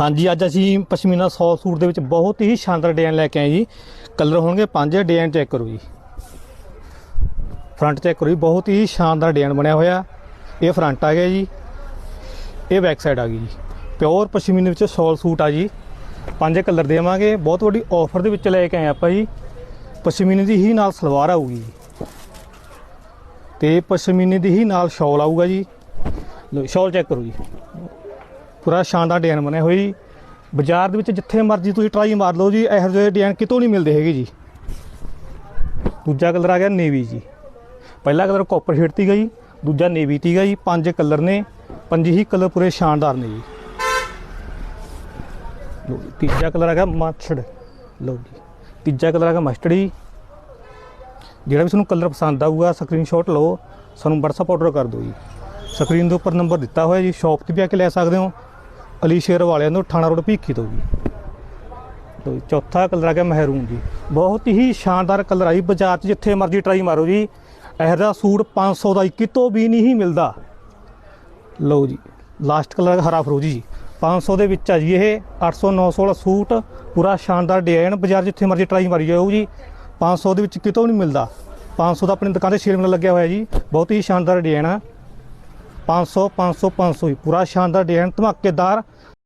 ਹਾਂਜੀ, ਅੱਜ ਅਸੀਂ ਪਸ਼ਮੀਨਾ 100 ਸੂਟ ਦੇ ਵਿੱਚ ਬਹੁਤ ਹੀ ਸ਼ਾਨਦਾਰ ਡਿਜ਼ਾਈਨ ਲੈ ਕੇ ਆਏ ਜੀ। ਕਲਰ ਹੋਣਗੇ ਪੰਜ, ਡਿਜ਼ਾਈਨ ਚੈੱਕ ਕਰੋ ਜੀ। ਫਰੰਟ ਚੈੱਕ ਕਰੋ ਜੀ, ਬਹੁਤ ਹੀ ਸ਼ਾਨਦਾਰ ਡਿਜ਼ਾਈਨ ਬਣਿਆ ਹੋਇਆ। ਇਹ ਫਰੰਟ ਆ ਗਿਆ ਜੀ। ਇਹ ਬੈਕ ਸਾਈਡ ਆ ਗਈ ਜੀ। ਪਿਓਰ ਪਸ਼ਮੀਨੇ ਵਿੱਚ 100 ਸੂਟ ਆ ਜੀ। ਪੰਜ ਕਲਰ ਦੇਵਾਂਗੇ। ਬਹੁਤ ਵੱਡੀ ਆਫਰ ਦੇ ਵਿੱਚ ਲੈ ਕੇ ਆਏ ਆਪਾਂ ਜੀ। ਪਸ਼ਮੀਨੇ ਦੀ ਹੀ ਨਾਲ ਸਲਵਾਰ ਆਊਗੀ ਜੀ। ਤੇ ਪਸ਼ਮੀਨੇ ਦੀ ਹੀ ਨਾਲ ਸ਼ਾਲ ਆਊਗਾ ਜੀ। ਲਓ, ਸ਼ਾਲ ਚੈੱਕ ਕਰੋ ਜੀ। ਪੂਰਾ ਸ਼ਾਨਦਾਰ ਡਿਜ਼ਾਈਨ ਬਣਿਆ ਹੋਇਆ ਜੀ। ਬਾਜ਼ਾਰ ਦੇ ਵਿੱਚ ਜਿੱਥੇ ਮਰਜ਼ੀ ਤੁਸੀਂ ਟਰਾਈ ਮਾਰ ਲਓ ਜੀ, ਇਹੋ ਜਿਹੇ ਡਿਜ਼ਾਈਨ ਕਿਤੋਂ ਨਹੀਂ ਮਿਲਦੇ ਹੈਗੇ ਜੀ। ਦੂਜਾ ਕਲਰ ਆ ਗਿਆ ਨੇਵੀ ਜੀ। ਪਹਿਲਾ ਕਲਰ ਕਾਪਰ ਸ਼ੇਡ ਤੀਗਾ ਜੀ, ਦੂਜਾ ਨੇਵੀ ਤੀਗਾ ਜੀ, ਪੰਜ ਕਲਰ ਨੇ, ਪੰਜ ਹੀ ਕਲਰ ਪੂਰੇ ਸ਼ਾਨਦਾਰ ਨੇ ਜੀ। ਲਓ ਤੀਜਾ ਕਲਰ ਆ ਗਿਆ ਮਸਟਰਡ ਲਓ ਜੀ, ਤੀਜਾ ਕਲਰ ਆ ਗਿਆ ਮਸਟਰਡ ਜੀ। ਜਿਹੜਾ ਵੀ ਤੁਹਾਨੂੰ ਕਲਰ ਪਸੰਦ ਆਊਗਾ ਸਕਰੀਨਸ਼ਾਟ ਲਓ, ਸਾਨੂੰ WhatsApp ਆਰਡਰ ਕਰ ਦਿਓ ਜੀ। ਸਕਰੀਨ ਦੇ ਉੱਪਰ ਨੰਬਰ ਦਿੱਤਾ ਹੋਇਆ ਜੀ ਸ਼ਾਪ ਤੇ ਵੀ ਆ ਕੇ ਲੈ ਸਕਦੇ ਹੋ। ਅਲੀ ਸ਼ੇਰ ਵਾਲਿਆਂ ਨੂੰ ਠਾਣਾ ਰੋਡ ਭੀਖੀ ਤੋਂ ਜੀ। ਲਓ ਚੌਥਾ ਕਲਰ ਆ ਗਿਆ ਮਹਿਰੂਨ ਜੀ। ਬਹੁਤ ਹੀ ਸ਼ਾਨਦਾਰ ਕਲਰ ਆਈ ਬਾਜ਼ਾਰ 'ਚ ਜਿੱਥੇ ਮਰਜ਼ੀ ਟਰਾਈ ਮਾਰੋ ਜੀ। ਇਹੋ ਜਿਹਾ ਸੂਟ 500 ਦਾ ਹੀ ਕਿਤੋਂ ਵੀ ਨਹੀਂ ਮਿਲਦਾ। ਲਓ ਜੀ ਲਾਸਟ ਕਲਰ ਹਰਾ ਫਰੋਜੀ ਜੀ। 500 ਦੇ ਵਿੱਚ ਆ ਜੀ ਇਹ 800 900 ਵਾਲਾ ਸੂਟ। ਪੂਰਾ ਸ਼ਾਨਦਾਰ ਡਿਜ਼ਾਈਨ ਬਾਜ਼ਾਰ ਜਿੱਥੇ ਮਰਜ਼ੀ ਟਰਾਈ ਮਾਰੀ ਜਾਓ ਜੀ। 500 ਦੇ ਵਿੱਚ ਕਿਤੋਂ ਨਹੀਂ ਮਿਲਦਾ। 500 ਦਾ ਆਪਣੀ ਦੁਕਾਨ ਤੇ ਸ਼ੇਰ ਮੇਲਾ ਲੱਗਿਆ ਹੋਇਆ ਜੀ। ਬਹੁਤ ਹੀ ਸ਼ਾਨਦਾਰ ਡਿਜ਼ਾਈਨ ਆ। 500 500 500 ਹੀ। ਪੂਰਾ ਸ਼ਾਨਦਾਰ ਡਿਜ਼ਾਈਨ ਧਮਾਕੇਦਾਰ।